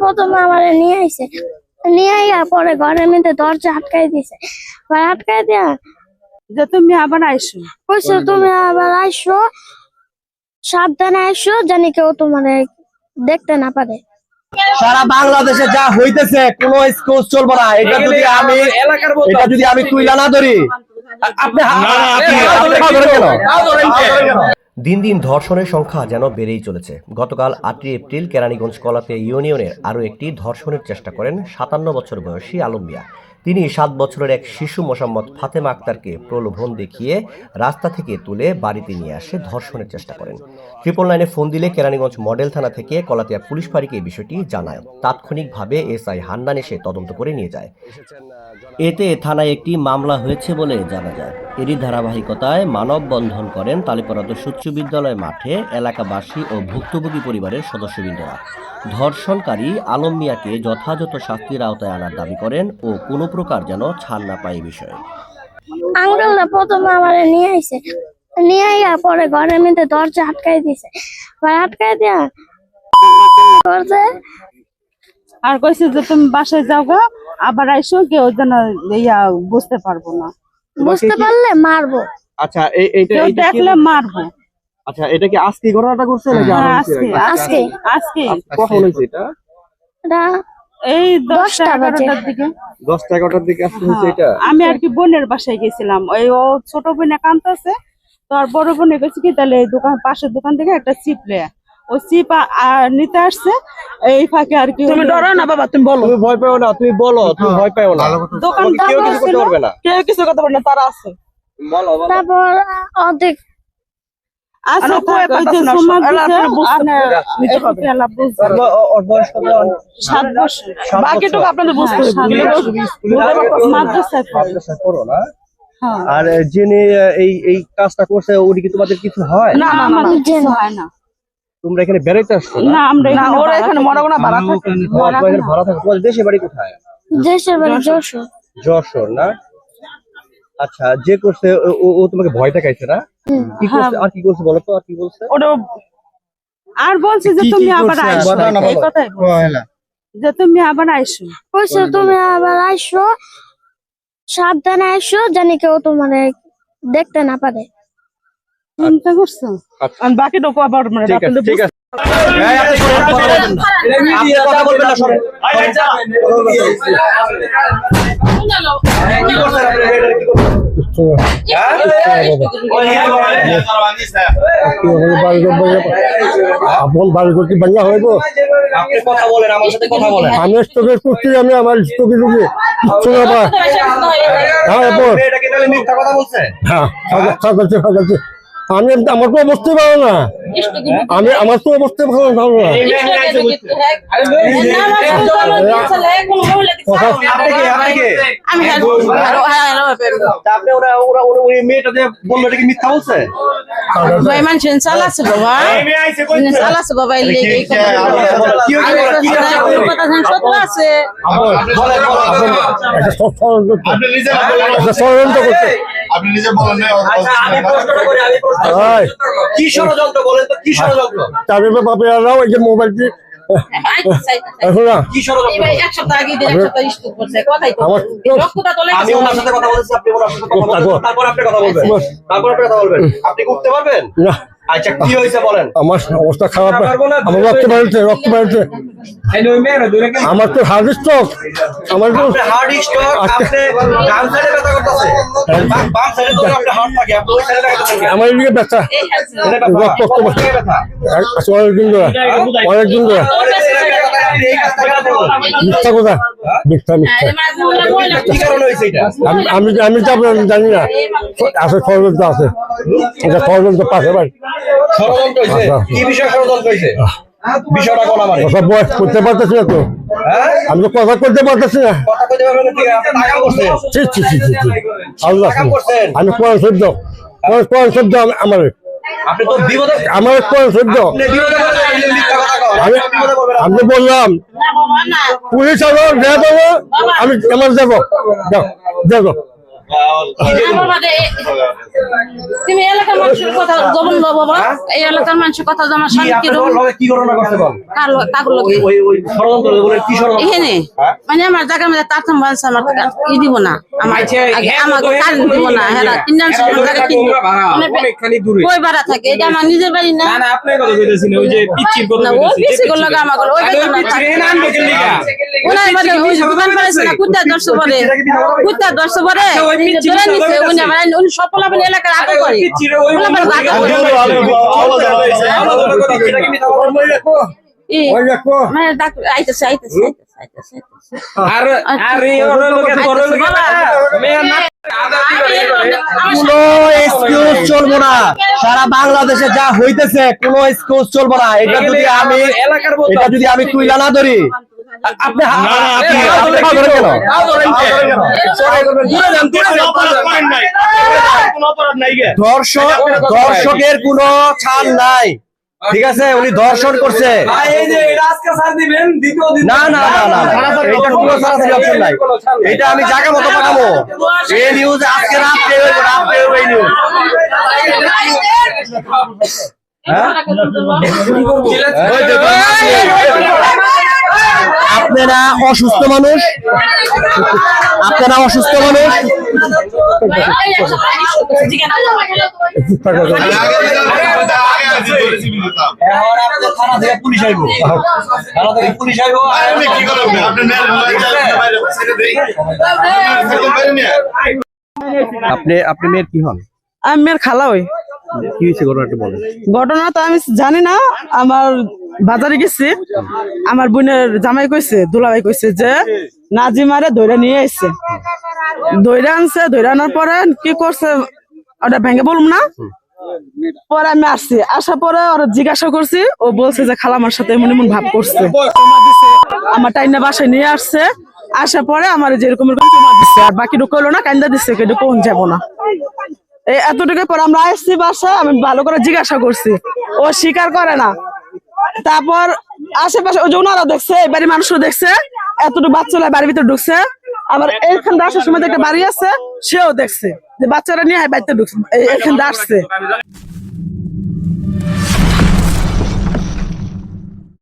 প্রথমে আমার নিয়ে আইছে। নিয়ে আইয়া পরে ঘরের মধ্যে দরজা আটকাই দিছে। আটকাই দিয়া যে তুমি আবার আইসো। কইছে তুমি আবার আইসো সাবধানে আইসো জানি কেউ তোমার দেখতে না পারে। সারা বাংলাদেশে যা হইতেছে কোনো স্কুল চলবে না। এটা যদি আমি এটা যদি আমি তুইলা না ধরি দিন দিন ধর্ষণের সংখ্যা যেন বেড়েই চলেছে। গতকাল আটই এপ্রিল কেরানীগঞ্জ কলাপে ইউনিয়নের আরও একটি ধর্ষণের চেষ্টা করেন সাতান্ন বছর বয়সী আলম মিয়া। তিনি সাত বছরের এক শিশু মোসাম্মদ ফাতেমা আক্তারকে প্রলোভন দেখিয়ে রাস্তা থেকে তুলে বাড়িতে নিয়ে আসে ধর্ষণের চেষ্টা করেন। ট্রিপল নাইনে ফোন দিলে কেরানীগঞ্জ মডেল থানা থেকে কলাতিয়া পুলিশ ফাঁড়িকে এই বিষয়টি জানায়। তাৎক্ষণিকভাবে এসআই হান্নান এসে তদন্ত করে নিয়ে যায়। এতে থানায় একটি মামলা হয়েছে বলে জানা যায়। এরই ধারাবাহিকতায় মানববন্ধন করেন তালিপরাদ উচ্চ বিদ্যালয় মাঠে এলাকাবাসী ও ভুক্তভোগী পরিবারের সদস্যবৃন্দরা। ধর্ষণকারী আলম মিয়াকে যথাযথ শাস্তির আওতায় আনার দাবি করেন ও কোনো প্রকার যেন ছাড় না পায় এ বিষয়ে। প্রথমে আমার নিয়ে আইছে। নিয়ে আইয়া পরে ঘরের মধ্যে দরজা আটকাই দিছে। আটকাই দিয়া করছে আর কইছে যে তুমি বাসায় যাও গা আবার আইসো কেউ যেন ইয়া বুঝতে পারব না। বুঝতে পারলে মারবো। আচ্ছা এই এইটা কেউ দেখলে মারবো। আচ্ছা এটা কি আজকে ঘটনাটা করছে নাকি হ্যাঁ, আজকে আজকে আজকে কখন হয়েছে এটা? এটা এই দশটা এগারোটার দিকে। দশটা এগারোটার দিকে হয়েছে এটা? হ্যাঁ, আমি আর কি বোনের বাসায় গেছিলাম। ওই ও ছোট বোনে কাঁদতেছে তো আর বড় বোনে গেছে কি তাহলে এই দোকান পাশের দোকান থেকে একটা চিপ চিপ নিতে আসছে এই ফাঁকে আর কি তুমি ডরো না বাবা তুমি বলো। তুমি ভয় পাও না তুমি বলো তুমি ভয় পাও না। দোকান কেউ কিছু করতে পারবে না। কেউ কিছু কথা বলে না তারা আছে। বলো বলো। তারপর অর্ধেক। আরে হ্যাঁ, হ্যাঁ। যিনি এই এই কাজটা করছে উনি কি তোমাদের কিছু হয় না। তোমরা এখানে বেড়াইতে আসছো না? আমরা না এখানে ওরা এখানে থাকি। মনে না ভাড়া থাকে। তোমার এখানে ভাড়া থাকে। তোমাদের দেশে বাড়ি কোথায়? দেশের বাড়ি যশোর। যশোর। না? আচ্ছা যে করছে ও- ও- ও তোমাকে ভয় দেখাইছে না? কি করছে? আর কি করছে বলো তো? আর কি বলছে? ওটা আর বলছে যে তুমি আবার? আইসো। না, এই কথাই বলছে। যে তুমি আবার আইসো। কইছে তুমি আবার আইসো। সাবধানে আইসো জানি কেউ তোমার দেখতে না পারে। চিন্তা করছ আর বাকিটুকু আবার মানে ঠিক আছে আপনাদের ঠিক আছে। এই, আপনি সরেন, কথা বলবেন না। আপনি কথা বলবেন না সরেন। কি করছেন আপনি? আপন বাড়ি করতে বাংলা হইব? আপনি কথা বলেন আমার সাথে কথা বলেন। আমি চোখের করছি আমি আমার কিচ্ছু না পাই হ্যাঁ মিথ্যা হ্যাঁ সাজাচ্ছে সাজাচ্ছে আমি আমার তো অবস্থা ভালো না। আমি আমার তো অবস্থা ভালো ভালো না। চালাচ্ছে বাবা চালাচ্ছে বাবা জান সত্য আছে। ষড়যন্ত্র করছে আপনি নিজে বলেন। আচ্ছা কি ষড়যন্ত্র বলেন তো কি ষড়যন্ত্র? তাদের বাপেরাও এই যে মোবাইলটি তো। আপনি কথা বলবেন। আপনি করতে পারবেন? না। আচ্ছা কি হয়েছে বলেন? আমার অবস্থা খারাপ আমার রক্ত বাড়ছে রক্ত বাড়ছে আমার তো হার্ট স্ট্রোক। আমার তো হার্ড স্ট্রোক আপনি ডান সাইডে ব্যথা করতেছে। বাম সাইডে তো আপনার হার্ট থাকে আপনি ওই সাইডে ব্যথা আমার এদিকে ব্যথা। রক্ত রক্ত আচ্ছা, অনেকদিন ধরে। অনেকদিন ধরে আপনি এই কাজটা কেন করলেন? মিথ্যা কথা? মিথ্যা মিথ্যা। কি কারণে হয়েছে এটা? আমি আমি তো আপনার জানি না। আছে ষড়যন্ত্র আছে। এটা ষড়যন্ত্র পাশে হয়েছে? আচ্ছা। কথা বয়স করতে পারতেছি না তো। হ্যাঁ? আমি তো কথা করতে পারতেছি না। কথা কইতে পারবেন ঠিক। আল্লাহ আমি কোরআন শব্দ কোরআন কোরআন শব্দ আমার। আমার কন। আমি বললাম পুলিশ আমি আমার যাব দেখো। তুমি এলাকার মানুষের কথা লো বাবা এই এলাকার মানুষের কথা স্বামী কি ঘটনা কি এখানে। মানে আমার জায়গার মধ্যে তারতম বানছে আমার ই দিব না। আমার আগে আমাকে কাজ দিব না কিনার সময় জায়গা কই ভাড়া থাকে? এটা আমার নিজের বাড়ি না। না না আপনি কথা কইতেছেন ওই যে পিচ্চির কথা ও পিসি গুলো আমার ওই বেতন না ওনার মানে ওই দোকান করেছে না কুত্তা দর্শ পরে কুত্তা দর্শ পরে মানে আইতেছে আইতেছে আইতেছে আর আর কোনো এক্সকিউজ চলবো না। সারা বাংলাদেশে যা হইতেছে কোনো এক্সকিউজ চলবো না। এটা যদি আমি এটা যদি আমি তুইলা না ধরি। আপনি? দর্শক দর্শকের কোনো ছাড় নাই ঠিক আছে উনি দর্শন করছে না না না না। এটা কোনো সরাসরি অপশন নাই এটা আমি জায়গা মতো পাঠাবো এই নিউজ আজকে এই নিউজ হ্যাঁ আপনারা অসুস্থ মানুষ আপনারা অসুস্থ মানুষ এখন আপনাদের থানা থেকে পুলিশ আইব থানা থেকে পুলিশ আইব কি করবেন আপনি আপনি আপনি মেয়ের কি হন? আমি মেয়ের খালা হই ঘটনা তো আমি জানি না, আমার বাজারে গেছি। আমার বোনের জামাই কইছে, দুলাভাই কইছে যে নাজিমারে ধরে নিয়ে এসছে ধরে আনছে ধরে আনার পরে কি করছে, ওটা ভেঙে বলুম না? পরে আমি আসছি। আসার পরে ওরা জিজ্ঞাসা করছি, ও বলছে যে খালামার সাথে এমন এমন ভাব করছে। আমার টাইনা বাসায় নিয়ে আসছে। আসার পরে আমার যেরকম এরকম চুমা দিচ্ছে আর বাকি ঢুকলো না কান্দা দিচ্ছে কেটে কোন যাব না। এতটুকু পর আমরা আসছি বাসায়, আমি ভালো করে জিজ্ঞাসা করছি। ও স্বীকার করে না। তারপর আশেপাশে ওই যে ওনারা দেখছে, এই বাড়ির মানুষও দেখছে, এতটুকু বাচ্চা বাড়ির ভিতরে ঢুকছে। আবার এইখান দিয়ে আসার সময় একটা বাড়ি আছে, সেও দেখছে। যে বাচ্চারা নিয়ে বাড়িতে ঢুকছে এখান দিয়ে আসছে।